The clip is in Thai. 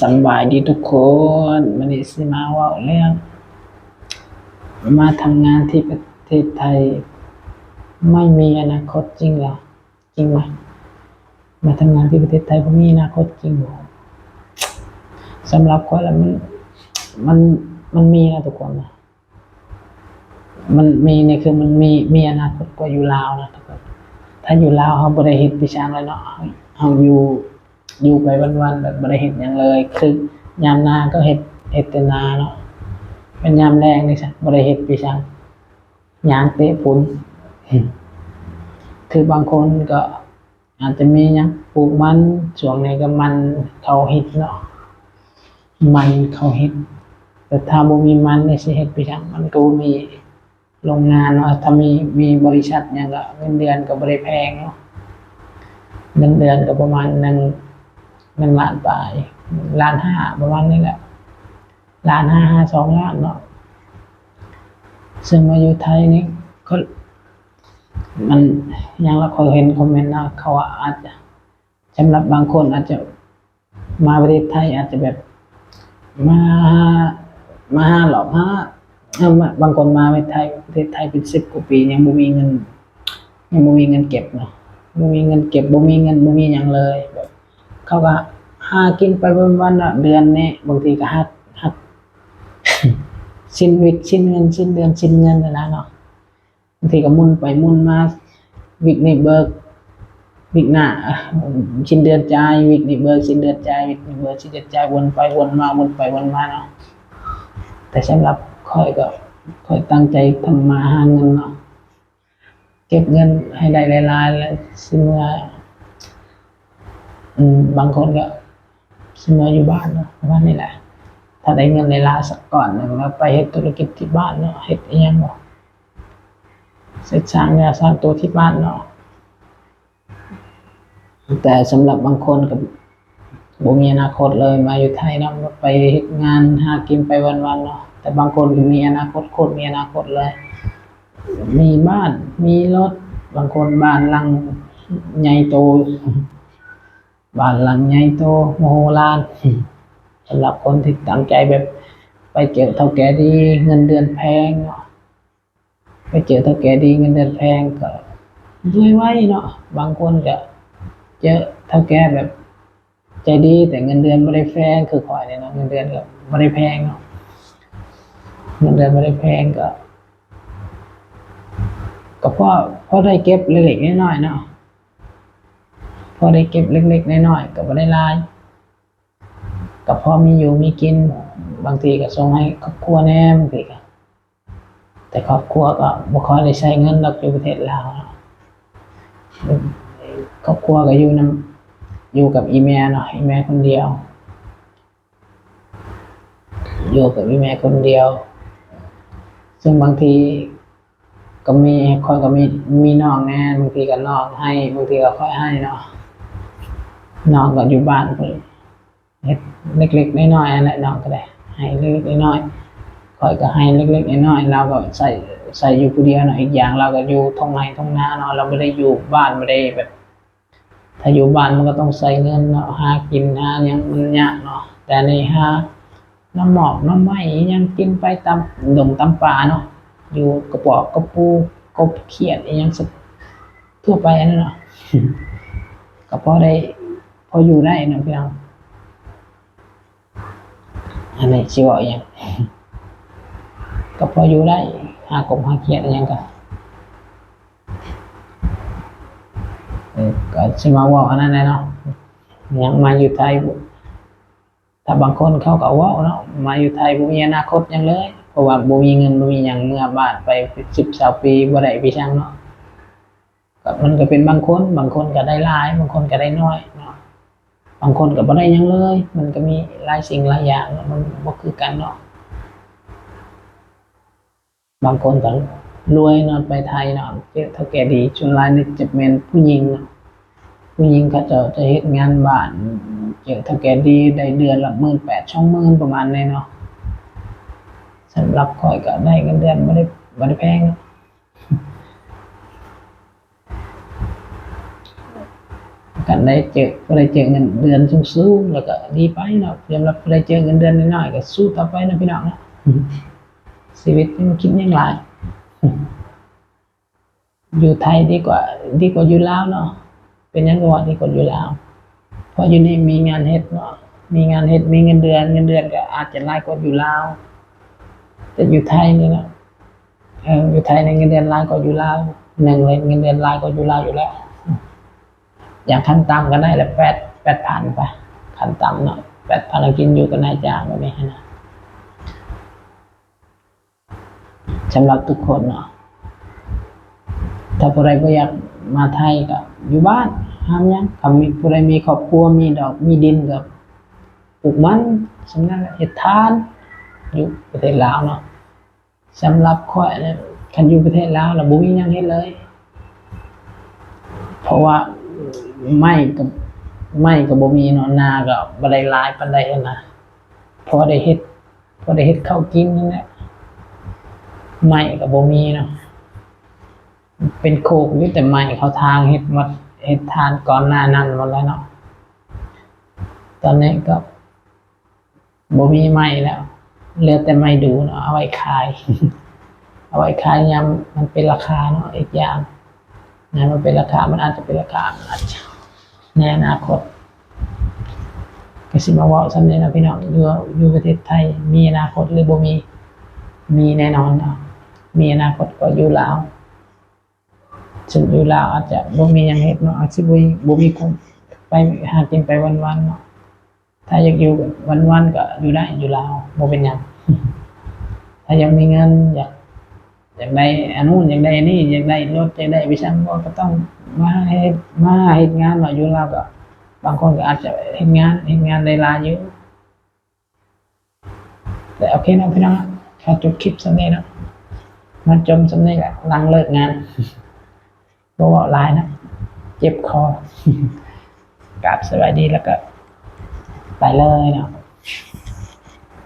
สบายดีทุกคนวันนี้สิมาว่าเรื่อง มาทำงานที่ประเทศไทย ไม่มีอนาคตจริงหรอจริงไหมมาทำงานที่ประเทศไทยไม่มีอนาคตจริงหรอสำหรับคนแล้วมันมันมันมีนะทุกคนนะมันมีเนี่ยคือมันมีมีอนาคตกว่าอยู่ลาวนะทุกคนถ้าอยู่ลาวเขาบริเหตุพิชางเลยเนาะเขาอยู่ อยู่ไปวันๆแบบบริเหตุอย่างเลย คือยามนาก็เห็ดเห็ดแต่นาเนาะเป็นยามแรงนี่ใช่บริเหตุพิชางยางเตะฝุ่นคือบางคนก็อาจจะมีหยังปลูกมันช่วงนี้ก็มันเขาฮิตเนาะมันเขาฮิตแต่ถ้าบ่มีมันนี่สิเฮ็ดไปจังมันก็บ่มีโรงงานเนาะถ้ามีมีบริษัทหยังก็เงินเดือนก็บ่ได้แพงเนาะเงินเดือนก็ประมาณหนึ่ง หนึ่งล้านปลายล้านห้าประมาณนี้แหละล้านห้าห้าสองล้านเนาะซึ่งมาอยู่ไทยนี่เขามันยังเราเคยเห็นคอมเมนต์นะเขาว่าอาจจะสำหรับบางคนอาจจะมาประเทศไทยอาจจะแบบมามาห้าหรอกฮะเอามาบางคนมาประเทศไทยประเทศไทยเป็นสิบกว่าปี ยังบ่มีเงิน ยังบ่มีเงินเก็บเนาะบ่มีเงินเก็บบ่มีเงินบ่มีหยังเลย เขาก็หากินไปวันๆน่ะเดือนนี้บางทีก็หักหัก สิ้นวิกสิ้นเงินสิ้นเดือนสิ้นเงินนั่นนะเนาะบางทีก็หมุนไปหมุนมาวิกนี้เบิกวิกหน้าชิ้นเดือนจ่ายวิกนี้เบิกชิ้นเดือนจ่ายวิกนี้เบิกชิ้นเดือนจ่ายวนไปวนมาวนไปวนมาเนาะแต่สำหรับค่อยก็ค่อยตั้งใจทำมาหาเงินเนาะเก็บเงินให้ได้หลายๆแล้วสิเมื่อ บางคนก็สิเมื่ออยู่บ้านเนาะประมาณนี้แหละ ถ้าได้เงินในลาสักก่อนหนึ่งแล้วไปเฮ็ดธุรกิจที่บ้านเนาะเฮ็ดอิหยังเนาะเสร็จสร้างเนื้อสร้างตัวที่บ้านเนาะแต่สำหรับบางคนกับบ่มีอนาคตเลยมาอยู่ไทยเนาะไปเฮ็ดงานหากินไปวันๆเนาะแต่บางคนก็มีอนาคตโคตรมีอนาคตเลย มีบ้านมีรถบางคนบ้านหลังใหญ่โต บ้านหลังใหญ่โตโมโหลานสำหรับคนที่ตั้งใจแบบ ไปเจอเท่าแก่ดีเงินเดือนแพงเนาะไปเจอเท่าแก่ดีเงินเดือนแพงก็รวยไว้เนาะบางคนก็เจอเท่าแก่แบบ ใจดีแต่เงินเดือนไม่ได้แพงคือคอยเนี่ยเนาะเงินเดือนก็ไม่ได้แพงเนาะเงินเดือนไม่ได้แพงก็ก็พอพอได้เก็บเล็กๆน้อยๆเนาะพ อได้เก็บเล็กๆน้อยๆก็ไม่ได้ลายก็พอมีอยู่มีกิน บางทีก็ส่งให้ครอบครัวแน่บางทีก็แต่ครอบครัวก็บ่ค่อยได้ใช้เงินดอกอยู่ประเทศลาวเนาครอบครัวก็อยู่นํอยู่กับอีแม่เนาะอีแม่คนเดียว อยู่กับอีแม่คนเดียว ซึ่งบางทีก็มีค่อยก็มีมีน้องแน่บางทีก็น้องให้บางทีก็ค่อยให้เนาะ น้องก็อยู่บ้านเพิ่นเฮ็ดเล็กๆน้อยๆอะไรน้องก็ได้ ให้เล็กๆน้อยๆคอยก็ให้เล็กๆน้อยๆเราก็ใส่ใส่อยู่ผู้เดียวเนาะอีกอย่างเราก็อยู่ท้องไร่ท้องนาเนาะเราไม่ได้อยู่บ้านไม่ได้แบบ ถ้าอยู่บ้านมันก็ต้องใส่เงินเนาะหากินหาหยังมันยากเนาะแต่ในหาน้ำหมอกน้ำไม้อิหยังกินไปตามดงตามป่าเนาะอยู่กระปอกกระปูกบเขียดอิหยังสักทั่วไปนนั้นเนาะก็พอได้ ออยู่ได้นะพี่น้องอันนี้ชิว่าอหยังก็พออยู่ได้หากบหาเขียดอิหยังก็เออก็สิมาว่าอันนั้นเนาะยังมาอยู่ไทยบ่ถ้าบางคนเขาก็ว่าเนาะมาอยู่ไทยบ่มีอนาคตยังเลยเพราะว่าบ่มีเงินบ่มีหยังเมื่อบ้านไป10 20ปีบ่ได้พี่ช่างเนาะก็มันก็เป็นบางคนบางคนก็ได้หลาย บางคนก็ได้น้อย บางคนก็บ่ได้ยังเลย มันก็มีหลายสิ่งหลายอย่างมันบ่คือกันเนาะบางคนก็รวยนาะไปไทยเนาะเจอเท่าแก่ดีส่วนหลายนี่จะเป็นผู้หญิงเนาะผู้หญิงเขาจะจะเฮ็ดงานบ้านเจอเท่าแก่ดีได้เดือนละหมื่นแปดช่องหมื่นประมาณนี้เนาะสำหรับข่อยก็ได้เงินเดือนไม่ได้ไม่ได้แพงเนาะ กันได้เจอก็ได้เจอเงินเดือนสูงๆแล้วก็ดีไปเนาะยอมรับได้เจอเงินเดือนน้อยๆก็สู้ต่อไปนะพี่น้องนะชีวิตมันคิดยังไงอยู่ไทยดีกว่า ดีกว่าอยู่ลาวเนาะเป็นยังไงว่าดีกว่าอยู่ลาวเพราะอยู่นี่มีงานเฮ็ดเนาะมีงานเฮ็ดมีเงินเดือนเงินเดือนก็อาจจะน้อยกว่าอยู่ลาวแต่อยู่ไทยนี่เนาะอยู่ไทยในเงินเดือนน้อยกว่าอยู่ลาวหนึ่งเลยเงินเดือนน้อยกว่าอยู่ลาวอยู่แล้ว อย่างขั้นต่ำก็ได้ละแปดแปดพันไปขั้นต่ำเนาะแปดพันกินอยู่กับนายจ้างแบบนี้นะสำหรับทุกคนเนาะถ้าผู้ใดบ่อยากมาไทยก็อยู่บ้านห้ามยังถ้ามีผู้ใดมีครอบครัวมีดอกมีดินก็ปลูกมันสำนักเฮ็ดทาน อยู่ประเทศลาวเนาะสำหรับข้อยเนี่ยคันอยู่ประเทศลาวแล้วบ่มีหยังเฮ็ดเลย เพราะว่า ไม่กับไม่กับบ่มีเนาะนาก็บ่ได้หลายปานใดนะพอได้เฮ็ด พอได้เฮ็ดข้าวกินนั่นแหละไม่กับบ่มีเนาะเป็นโคกอยู่แต่ไม่เขาทางเฮ็ดมดเฮ็ดทานก่อนหน้านั้นหมดแล้วเนาะตอนนี้ก็บ่มีไม้แล้วเหลือแต่ไม้ดูเนาะเอาไว้ขาย เอาไว้ขายยามมันเป็นราคาเนาะอีกอย่างนะมันเป็นราคามันอาจจะเป็นราคามันอาจจะ ในอนาคตก็สิมาว่าสำเนียนะพี่น้องอยู่อยู่ประเทศไทย มีอนาคตหรือบ่มี มีแน่นอนเนาะมีอนาคตก็อยู่ลาวซึ่งอยู่ลาวอาจจะบ่มียังเฮ็ดเนาะอาจสิบ่บ่มีคนไปหากินไปวันๆเนาะถ้าอยากอยู่วันๆก็อยู่ได้อยู่ลาวบ่เป็นหยังถ้ายังมีเงินอยาก อยากได้อันนู้นอยากได้นนี้อยากได้รถอยากได้วิชังก็ต้องมาเฮ็ดมาเฮ็ดงานเนาะอยู่แล้วก็ บางคนก็อาจจะเฮ็ดงานเฮ็ดงานได้หลายอะแต่โอเคนะพี่น้องขอจบคลิปสำนี้นะมาจมสำนี้แหละลังเลิกงานบอกว่าลายนะเจ็บคอกราบสวัสดีแล้วก็ ไปเลยเนาะ